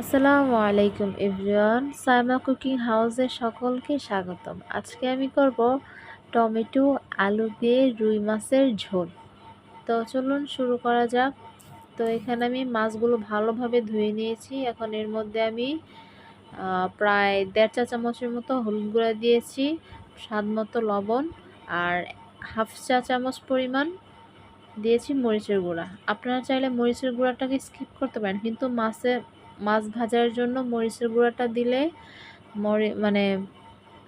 আসসালামু আলাইকুম everyone, Saima cooking হাউসে সকলকে স্বাগতম। আজকে আমি করব টমেটো, আলু দিয়ে রুই মাছের ঝোল। তো চলুন শুরু করা যাক। তো এখানে আমি মাছগুলো ভালোভাবে ধুয়ে নিয়েছি। এখন এর মধ্যে আমি প্রায় দেড় চা চামচের মতো হলুদ গুঁড়া দিয়েছি, স্বাদ মতো লবণ আর হাফ চা চামচ পরিমাণ দিয়েছি মরিচের গুঁড়া। আপনারা চাইলে মরিচের গুঁড়াটাকে স্কিপ করতে পারেন, কিন্তু মাছে মাছ ভাজার জন্য মরিচের গুঁড়াটা দিলে মরি মানে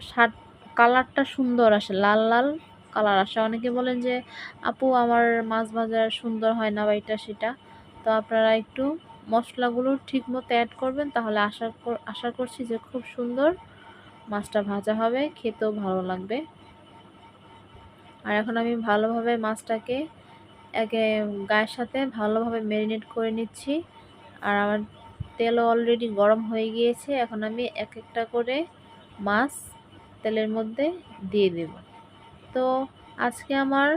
স্বাদ, কালারটা সুন্দর আসে, লাল লাল কালার আসে। অনেকে বলেন যে, আপু, আমার মাছ ভাজার সুন্দর হয় না বা এটা সেটা। তো আপনারা একটু মশলাগুলো ঠিক মতো অ্যাড করবেন, তাহলে আশা আশা করছি যে খুব সুন্দর মাছটা ভাজা হবে, খেতেও ভালো লাগবে। আর এখন আমি ভালোভাবে মাছটাকে একে, গায়ের সাথে ভালোভাবে ম্যারিনেট করে নিচ্ছি। আর আমার তেলও অলরেডি গরম হয়ে গিয়েছে। এখন আমি এক একটা করে মাছ তেলের মধ্যে দিয়ে দেব। তো আজকে আমার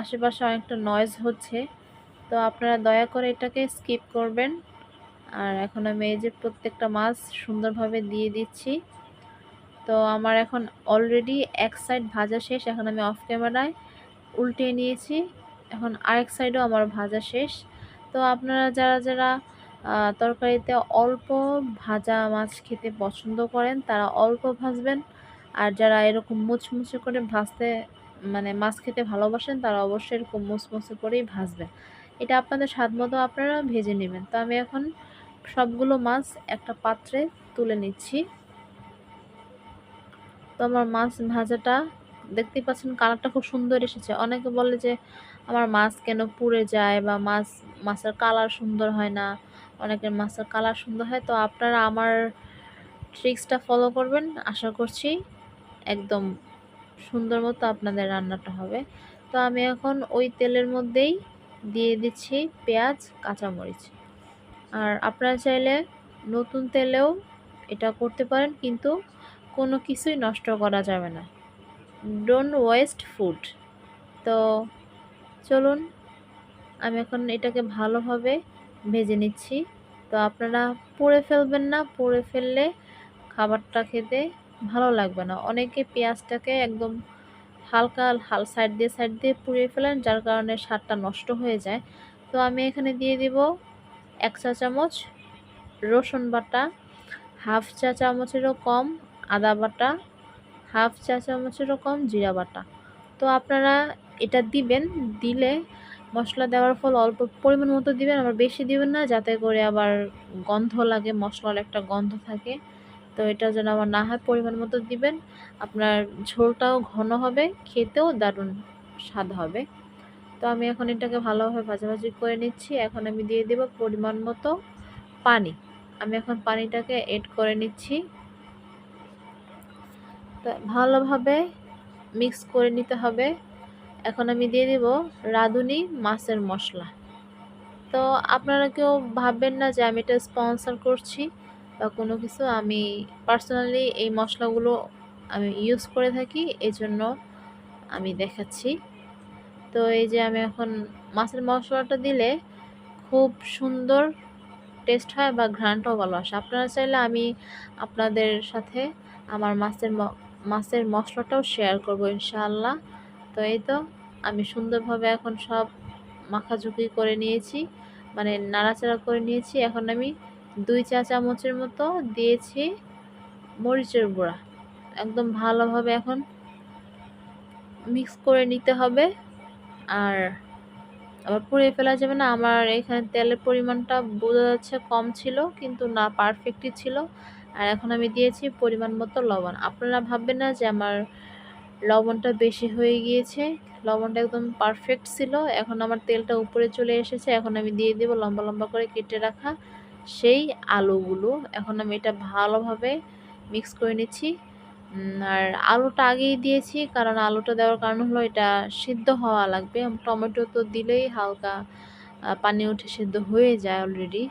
আশেপাশে অনেকটা নয়েজ হচ্ছে। তো আপনারা দয়া করে এটাকে স্কিপ করবেন। আর এখন আমি এই যে প্রত্যেকটা মাছ সুন্দরভাবে দিয়ে দিচ্ছি। তো আমার এখন অলরেডি এক সাইড ভাজা শেষ। এখন আমি অফ ক্যামেরায় উল্টে নিয়েছি। এখন আরেক সাইডও আমার ভাজা শেষ। তো আপনারা যারা যারা তরকারিতে অল্প ভাজা মাছ খেতে পছন্দ করেন, তারা অল্প ভাজবেন। আর যারা এরকম মুচমুচে করে ভাজতে মানে মাছ খেতে ভালোবাসেন, তারা অবশ্যই এরকম মুচমুচে করেই ভাজবেন। এটা আপনাদের স্বাদ মতো আপনারা ভেজে নেবেন। তো আমি এখন সবগুলো মাছ একটা পাত্রে তুলে নিচ্ছি। তো আমার মাছ ভাজাটা, দেখতেই পাচ্ছেন কালারটা খুব সুন্দর এসেছে। অনেকে বলে যে, আমার মাছ কেন পুড়ে যায় বা মাছ, মাছের কালার সুন্দর হয় না। অনেকের মাছের কালার সুন্দর হয়, তো আপনারা আমার ট্রিক্সটা ফলো করবেন। আশা করছি একদম সুন্দর মতো আপনাদের রান্নাটা হবে। তো আমি এখন ওই তেলের মধ্যেই দিয়ে দিচ্ছি পেঁয়াজ, কাঁচামরিচ। আর আপনারা চাইলে নতুন তেলেও এটা করতে পারেন, কিন্তু কোনো কিছুই নষ্ট করা যাবে না। ডোন্ট ওয়েস্ট ফুড তো চলুন, আমি এখন এটাকে ভালোভাবে ভেজে নিচ্ছি। তো আপনারা পুড়ে ফেলবেন না, পুড়ে ফেললে খাবারটা খেতে ভালো লাগবে না। অনেকে পেঁয়াজটাকে একদম হালকা হাল সাইড দিয়ে সাইড দিয়ে পুড়িয়ে ফেলেন, যার কারণে স্বাদটা নষ্ট হয়ে যায়। তো আমি এখানে দিয়ে দিব এক চা চামচ রসুন বাটা, হাফ চা চামচেরও কম আদা বাটা, হাফ চা চামচেরও কম জিরা বাটা। তো আপনারা এটা দিবেন, দিলে মশলা দেওয়ার ফল অল্প পরিমাণ মতো দিবেন, আবার বেশি দিবেন না, যাতে করে আবার গন্ধ লাগে, মশলার একটা গন্ধ থাকে। তো এটা যেন আবার না হয় পরিমাণ মতো দিবেন। আপনার ঝোলটাও ঘন হবে, খেতেও দারুণ স্বাদ হবে। তো আমি এখন এটাকে ভালোভাবে ভাজাভাজি করে নিচ্ছি। এখন আমি দিয়ে দেব পরিমাণ মতো পানি। আমি এখন পানিটাকে এড করে নিচ্ছি। ভালোভাবে মিক্স করে নিতে হবে। এখন আমি দিয়ে দিব রাঁধুনি মাছের মশলা। তো আপনারা কেউ ভাববেন না যে আমি এটা স্পন্সর করছি বা কোনো কিছু, আমি পার্সোনালি এই মশলাগুলো আমি ইউজ করে থাকি এই জন্য আমি দেখাচ্ছি। তো এই যে আমি এখন মাছের মশলাটা দিলে খুব সুন্দর টেস্ট হয় বা ঘ্রাণটাও ভালো আসে। আপনারা চাইলে আমি আপনাদের সাথে আমার মাছের মাছের মশলাটাও শেয়ার করব ইনশাআল্লাহ। তো এই তো, আমি সুন্দরভাবে এখন সব মাখাঝুঁকি করে নিয়েছি মানে নাড়াচাড়া করে নিয়েছি। এখন আমি দুই চা চামচের মতো দিয়েছি মরিচের গুঁড়া। একদম ভালোভাবে এখন মিক্স করে নিতে হবে। আর আবার পুড়িয়ে ফেলা যাবে না, আমার এখানে তেলের পরিমাণটা বোঝা যাচ্ছে কম ছিল, কিন্তু না পারফেক্টই ছিল। আর এখন আমি দিয়েছি পরিমাণ মতো লবণ। আপনারা ভাববেন না যে আমার লবণটা বেশি হয়ে গিয়েছে। লবণটা একদম পারফেক্ট ছিল। এখন আমার তেলটা উপরে চলে এসেছে। এখন আমি দিয়ে দেব লম্বা লম্বা করে কেটে রাখা সেই আলুগুলো। এখন আমি এটা ভালোভাবে মিক্স করে নিচ্ছি। আর আলুটা আগেই দিয়েছি, কারণ আলুটা দেওয়ার কারণ হলো এটা সিদ্ধ হওয়া লাগবে। টমেটো তো দিলেই হালকা পানি উঠে সিদ্ধ হয়ে যায় অলরেডি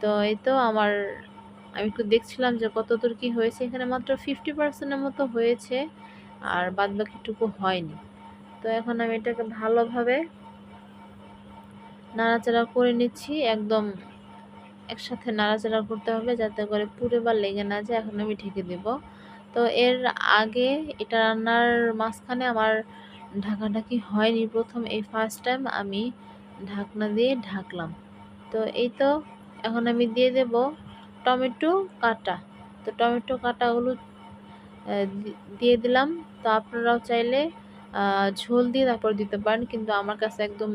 তো এই তো আমার, আমি একটু দেখছিলাম যে কতদূর কি হয়েছে। এখানে মাত্র ফিফটি পার্সেন্টের মতো হয়েছে। আর বাদ বাকিটুকু হয়নি। তো এখন আমি এটাকে ভালোভাবে নাড়াচাড়া করে নিচ্ছি, একদম একসাথে নাড়াচাড়া করতে হবে যাতে করে পুড়ে বা লেগে না যায়, এখন আমি ঢেকে দেব। তো এর আগে এটা রান্নার মাঝখানে আমার ঢাকাঢাকি হয়নি প্রথম, এই ফার্স্ট টাইম আমি ঢাকনা দিয়ে ঢাকলাম। তো এই তো, এখন আমি দিয়ে দেব টমেটো কাটা। তো টমেটো কাটাগুলো দিয়ে দিলাম। তো আপনারাও চাইলে ঝোল দিয়ে তারপর দিতে পারেন। কিন্তু আমার কাছে একদম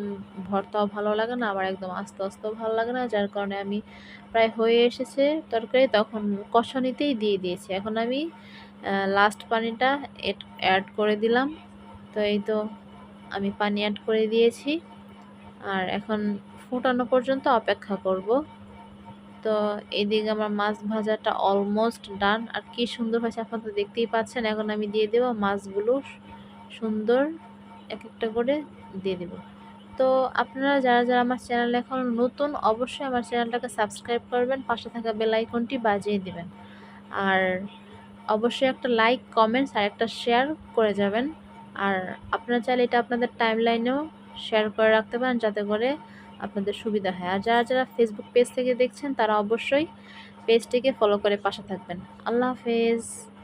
ভর্তাও ভালো লাগে না আমার একদম আস্তে আস্তেও ভালো লাগে না, যার কারণে আমি প্রায় হয়ে এসেছে তরকারি। তখন কষানিতেই দিয়ে দিয়েছি। এখন আমি লাস্ট পানিটা অ্যাড করে দিলাম। তো এই তো আমি পানি অ্যাড করে দিয়েছি। আর এখন ফুটানো পর্যন্ত অপেক্ষা করব। তো এদিকে আমার মাছ ভাজাটা অলমোস্ট ডান আর কি সুন্দর হয়েছে আপনারা তো দেখতেই পাচ্ছেন, এখন আমি দিয়ে দেবো মাছগুলো সুন্দর এক একটা করে দিয়ে দেব। তো আপনারা যারা যারা আমার চ্যানেল এখন নতুন, অবশ্যই আমার চ্যানেলটাকে সাবস্ক্রাইব করবেন, পাশে থাকা বেল আইকনটি বাজিয়ে দেবেন। আর অবশ্যই একটা লাইক কমেন্টস আর একটা শেয়ার করে যাবেন। আর আপনারা চাইলে এটা আপনাদের টাইম লাইনেও শেয়ার করে রাখতে পারেন, যাতে করে আপনাদের সুবিধা হয়। আর যারা যারা ফেসবুক পেজ থেকে দেখছেন, তারা অবশ্যই পেজটিকে ফলো করে পাশে থাকবেন। আল্লাহ হাফেজ।